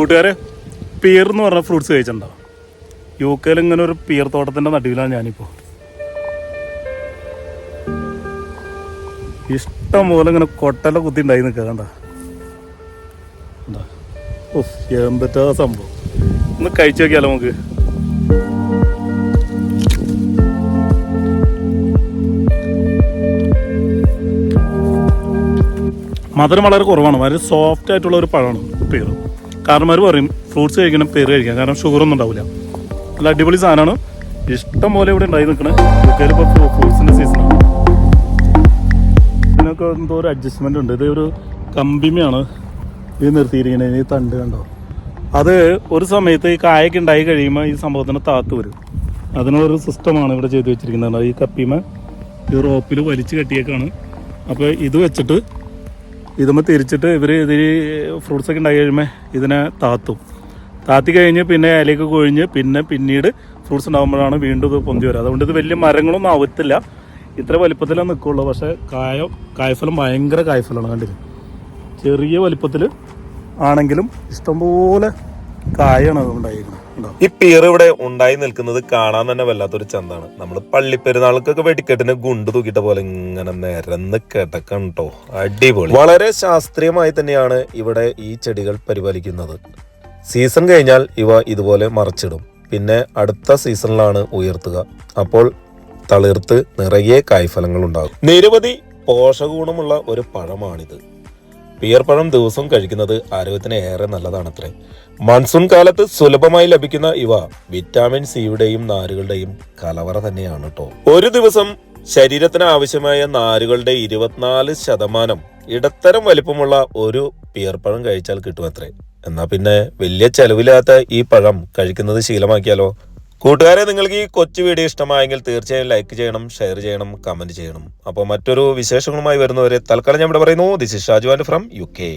കൂട്ടുകാരെ പിയർ എന്ന് പറഞ്ഞ ഫ്രൂട്ട്സ് കഴിച്ചിട്ടുണ്ടോ? യു കെയിൽ ഇങ്ങനെ ഒരു പിയർ തോട്ടത്തിന്റെ നടുവിലാണ് ഞാനിപ്പോ. ഇഷ്ടം പോലെ ഇങ്ങനെ കൊട്ടല കുത്തി ഉണ്ടായി നിൽക്കുക കണ്ട? ഉഫ്, സംഭവം. ഒന്ന് കഴിച്ചു നോക്കിയാലോ നമുക്ക്? മധുരം വളരെ കുറവാണ് വളരെ സോഫ്റ്റ് ആയിട്ടുള്ള ഒരു പഴമാണ് പേർ. കാരണന്മാർ പറയും ഫ്രൂട്ട്സ് കഴിക്കണം പേര് കഴിക്കാം കാരണം ഷുഗർ ഒന്നും ഉണ്ടാവില്ല. നല്ല അടിപൊളി സാധനമാണ്. ഇഷ്ടം പോലെ ഇവിടെ ഉണ്ടായി നിൽക്കണേ. ഇപ്പോൾ ഫ്രൂട്ട്സിന്റെ സീസണാണ് ഇതിനൊക്കെ എന്തോ ഒരു അഡ്ജസ്റ്റ്മെന്റ് ഉണ്ട്. ഇത് ഒരു കമ്പിമയാണ് ഇത് നിർത്തിയിരിക്കുന്നത് ഈ തണ്ട് കണ്ടോ? അത് ഒരു സമയത്ത് ഈ കായൊക്കെ ഉണ്ടായി കഴിയുമ്പോൾ ഈ സംഭവത്തിന് താത്ത് വരും. അതിനുള്ളൊരു സിസ്റ്റമാണ് ഇവിടെ ചെയ്തു വെച്ചിരിക്കുന്നത്. ഈ കപ്പിമ ഈ റോപ്പിൽ വലിച്ചു കെട്ടിയേക്കാണ്. അപ്പോൾ ഇത് വെച്ചിട്ട് ഇതുമ്പോൾ തിരിച്ചിട്ട് ഇവർ ഇതിൽ ഫ്രൂട്ട്സൊക്കെ ഉണ്ടായി കഴിയുമ്പോൾ ഇതിനെ താത്തും. താത്തി കഴിഞ്ഞ് പിന്നെ ഇലയൊക്കെ കൊഴിഞ്ഞ് പിന്നെ പിന്നീട് ഫ്രൂട്ട്സ് ഉണ്ടാകുമ്പോഴാണ് വീണ്ടും ഇത് പൊന്തി വരിക അതുകൊണ്ട് ഇത് വലിയ മരങ്ങളൊന്നും ആവത്തില്ല. ഇത്ര വലിപ്പത്തിലേ നിൽക്കുള്ളൂ പക്ഷേ കായ കായ്ഫലം ഭയങ്കര കായ്ഫലമാണ് കണ്ടില്ല? ചെറിയ വലിപ്പത്തിൽ ആണെങ്കിലും ഇഷ്ടംപോലെ ഈ ഇവിടെ ഉണ്ടായി നിൽക്കുന്നത് കാണാൻ തന്നെ വല്ലാത്തൊരു ചന്താണ്. നമ്മൾ പള്ളിപ്പെരുന്നാൾക്കൊക്കെ വെടിക്കെട്ടിന് ഗുണ്ട് തൂക്കിട്ട പോലെ ഇങ്ങനെ നിരന്ന് കിടക്കണം കേട്ടോ അടിപൊളി. വളരെ ശാസ്ത്രീയമായി തന്നെയാണ് ഇവിടെ ഈ ചെടികൾ പരിപാലിക്കുന്നത്. സീസൺ കഴിഞ്ഞാൽ ഇവ ഇതുപോലെ മറച്ചിടും. പിന്നെ അടുത്ത സീസണിലാണ് ഉയർത്തുക. അപ്പോൾ തളിർത്ത് നിറയെ കായ്ഫലങ്ങൾ ഉണ്ടാകും. നിരവധി പോഷകഗുണമുള്ള ഒരു പഴമാണിത്. പിയർപ്പഴം ദിവസവും കഴിക്കുന്നത് ആരോഗ്യത്തിന് ഏറെ നല്ലതാണത്രേ. മൺസൂൺ കാലത്ത് സുലഭമായി ലഭിക്കുന്ന ഇവ വിറ്റാമിൻ സിയുടെയും നാരുകളുടെയും കലവറ തന്നെയാണ് കേട്ടോ ഒരു ദിവസം ശരീരത്തിന് ആവശ്യമായ നാരുകളുടെ ഇരുപത്തിനാല് ശതമാനം ഇടത്തരം വലിപ്പമുള്ള ഒരു പിയർപ്പഴം കഴിച്ചാൽ കിട്ടുമത്രേ എന്നാ പിന്നെ വലിയ ചെലവില്ലാത്ത ഈ പഴം കഴിക്കുന്നത് ശീലമാക്കിയാലോ? കൂട്ടുകാരെ നിങ്ങൾക്ക് ഈ കൊച്ചു വീഡിയോ ഇഷ്ടമായെങ്കിൽ തീർച്ചയായും ലൈക്ക് ചെയ്യണം ഷെയർ ചെയ്യണം കമന്റ് ചെയ്യണം. അപ്പോൾ മറ്റൊരു വിശേഷങ്ങളുമായി വരുന്നവരെ തൽക്കാലം ഞാൻ ഇവിടെ പറയുന്നു. This is Shajuvan from U K